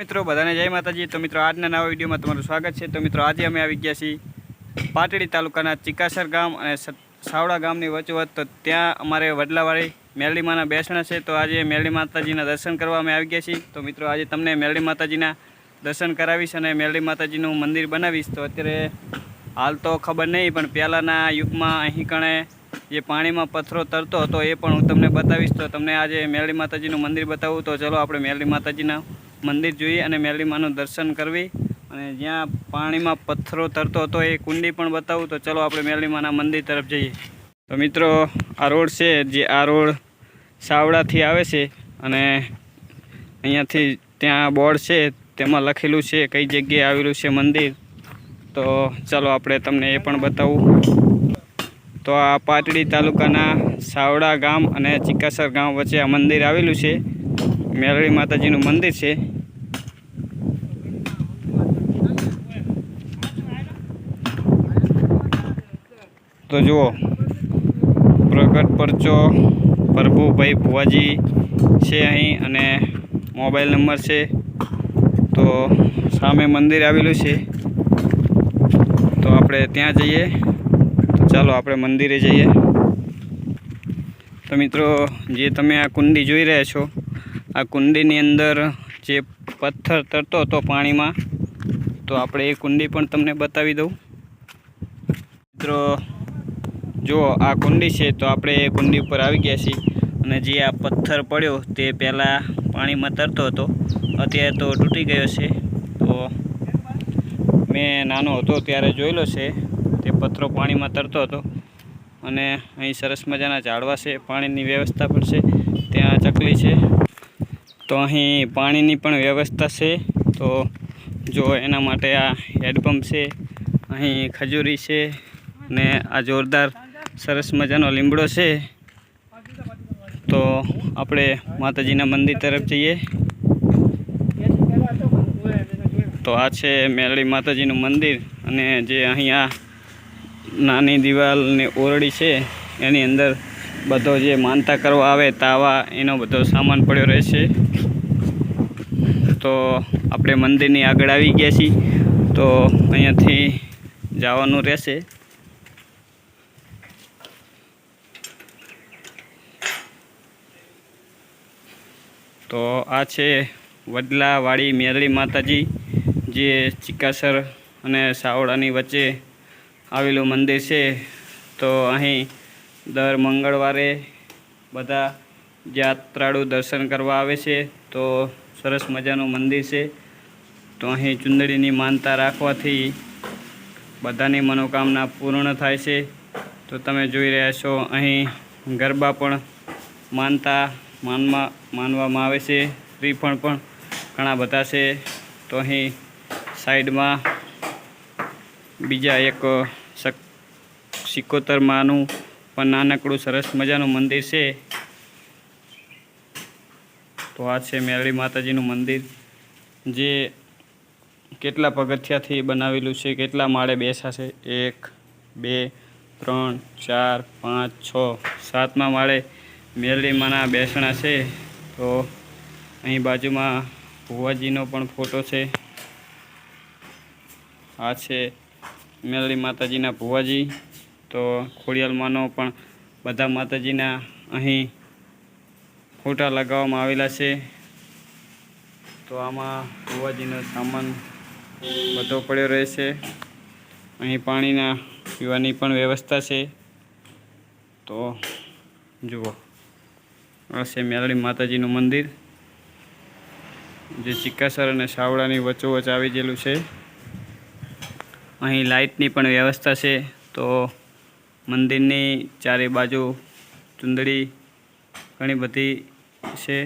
મિત્રો, બધાને જય માતાજી. તો મિત્રો, આજના નવા વિડીયોમાં તમારું સ્વાગત છે. તો મિત્રો, આજે અમે આવી ગયા છીએ પાટડી તાલુકાના ચિકાસર ગામ અને સાવડા ગામની વચોવચ. તો ત્યાં અમારે વડલાવાળી મેરડીમાના બેસણા છે. તો આજે મેરડી માતાજીના દર્શન કરવા અમે આવી ગયા છીએ. તો મિત્રો, આજે તમને મેરડી માતાજીના દર્શન કરાવીશ અને મેરડી માતાજીનું મંદિર બનાવીશ. તો અત્યારે હાલ તો ખબર નહીં, પણ પહેલાંના યુગમાં અહીં કણે જે પાણીમાં પથ્થરો તરતો હતો એ પણ હું તમને બતાવીશ. તો તમને આજે મેરડી માતાજીનું મંદિર બતાવું. તો ચલો, આપણે મેરડી માતાજીના મંદિર જોઈએ અને મેલીમાનું દર્શન કરવી. અને જ્યાં પાણીમાં પથ્થરો તરતો હતો, એ કુંડી પણ બતાવું. તો ચલો આપણે મેલીમાના મંદિર તરફ જઈએ. તો મિત્રો, આ રોડ છે, જે આ રોડ સાવડાથી આવે છે અને અહીંયાથી ત્યાં બોર્ડ છે, તેમાં લખેલું છે કઈ જગ્યાએ આવેલું છે મંદિર. તો ચાલો આપણે તમને એ પણ બતાવું. તો આ પાટડી તાલુકાના સાવડા ગામ અને ચિકાસર ગામ વચ્ચે આ મંદિર આવેલું છે. મેરળી માતાજીનું મંદિર છે. તો જુઓ, પ્રગટ પરચો, પ્રભુભાઈ ભુવાજી છે અહીં અને મોબાઈલ નંબર છે. તો સામે મંદિર આવેલું છે. તો આપણે ત્યાં જઈએ. તો ચાલો આપણે મંદિરે જઈએ. તો મિત્રો, જે તમે આ કુંડી જોઈ રહ્યા છો, આ કુંડીની અંદર જે પથ્થર તરતો હતો પાણીમાં, તો આપણે એ કુંડી પણ તમને બતાવી દઉં. મિત્રો જુઓ આ કુંડી છે તો આપણે એ કુંડી ઉપર આવી ગયા છીએ. અને જે આ પથ્થર પડ્યો તે પહેલાં પાણીમાં તરતો હતો. અત્યારે તો તૂટી ગયો છે. તો મેં નાનો હતો ત્યારે જોયેલો છે. તે પથ્થરો પાણીમાં તરતો હતો. અને અહીં સરસ મજાના ઝાડવા છે. પાણીની વ્યવસ્થા પણ છે. ત્યાં ચકલી છે. તો અહીં પાણીની પણ વ્યવસ્થા છે. તો જો એના માટે આ હેડપંપ છે. અહીં ખજૂરી છે. ને આ જોરદાર સરસ મજાનો લીમડો છે. તો આપણે માતાજીના મંદિર તરફ જઈએ. તો આ છે મેરળી માતાજીનું મંદિર અને જે અહીંયા નાની દિવાલની ઓરડી છે, એની અંદર બધો જે માનતા કરવા આવે તાવા, એનો બધો સામાન પડ્યો રહેશે તો આપણે મંદિરની આગળ આવી ગયા છીએ. તો અહીંયાથી જવાનું રહેશે. તો આ છે વડલાવાડી મેરળી માતાજી, જે ચિકાસર અને સાવડાની વચ્ચે આવેલું મંદિર છે. તો અહીં દર મંગળવારે બધા યાત્રાળુ દર્શન કરવા આવે છે. તો સરસ મજાનું મંદિર છે. તો અહીં ચુંદડીની માનતા રાખવાથી બધાની મનોકામના પૂર્ણ થાય છે. તો તમે જોઈ રહ્યા છો, અહીં ગરબા પણ માનતા માનમાં માનવામાં આવે છે. શ્રીફળ પણ ઘણા બધા છે. તો અહીં સાઈડમાં બીજા એક સિકોતર માનું પણ નાનકડું સરસ મજાનું મંદિર છે. તો આ છે મેરળી માતાજીનું મંદિર. જે કેટલા પગથિયાથી બનાવેલું છે, કેટલા માળે બેસાશે એક, બે, ત્રણ, ચાર, પાંચ, છ, સાતમા માળે મેરળી બેસણા છે, તો અહીં બાજુમાં ભુવાજીનો પણ ફોટો છે. આ છે મેરળી માતાજીના ભુવાજી, તો ખોડિયાલમાંનો પણ બધા માતાજીના અહીં ફોટા લગાવવામાં આવેલા છે. તો આમાં ભુવાજીનો સામાન બધો પડ્યો રહે છે. અહીં પાણીના પીવાની પણ વ્યવસ્થા છે. તો જુઓ. આ છે મેરળી માતાજીનું મંદિર, જે ચિકાસર અને સાવડાની વચ્ચોવચ આવી ગયેલું છે. અહીં લાઇટની પણ વ્યવસ્થા છે, તો મંદિરની ચારે બાજુ ચુંદડી ઘણી બધી છે.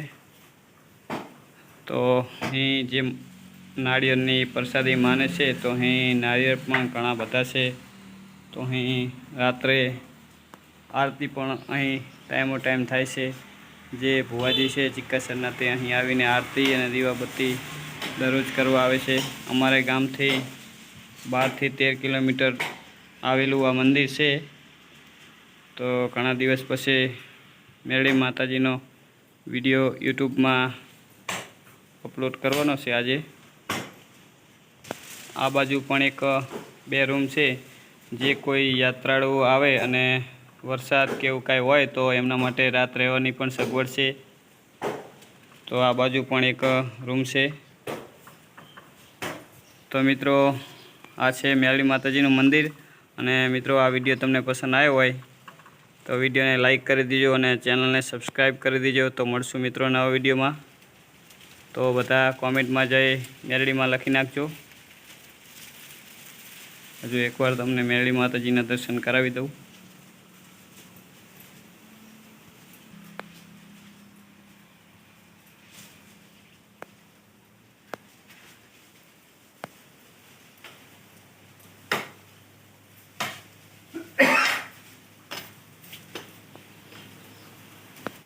તો અહીં જે નાળિયેરની પ્રસાદી માને છે, તો અહીં નાળિયેર પણ ઘણા બધા છે. તો અહીં રાત્રે આરતી પણ અહીં ટાઈમો ટાઈમ થાય છે. જે ભુવાજી છે ચિક્કાસરના તે અહીં આવીને આરતી અને દીવાબત્તી દરરોજ કરવા આવે છે. અમારે ગામથી બારથી તેર કિલોમીટર આવેલું આ મંદિર છે. તો ઘણા દિવસ પછી મેરળી માતાજીનો વીડિયો યુટ્યુબમાં અપલોડ કરવાનો છે આજે. આ બાજુ પણ એક બે રૂમ છે, જે કોઈ યાત્રાળુઓ આવે અને વરસાદ કે એવું કાંઈ હોય તો એમના માટે રાત રહેવાની પણ સગવડ છે. તો આ બાજુ પણ એક રૂમ છે. તો મિત્રો, આ છે મેળી માતાજીનું મંદિર અને મિત્રો, આ વીડિયો તમને પસંદ આવ્યો હોય તો વિડીયોને લાઈક કરી દીજો અને ચેનલને સબસ્ક્રાઈબ કરી દીજો. તો મળશું મિત્રો નવા વિડીયોમાં. તો બધા કોમેન્ટમાં જઈ મેરડીમાં લખી નાખજો. હજુ એકવાર તમને મેરડી માતાજીના દર્શન કરાવી દઉં.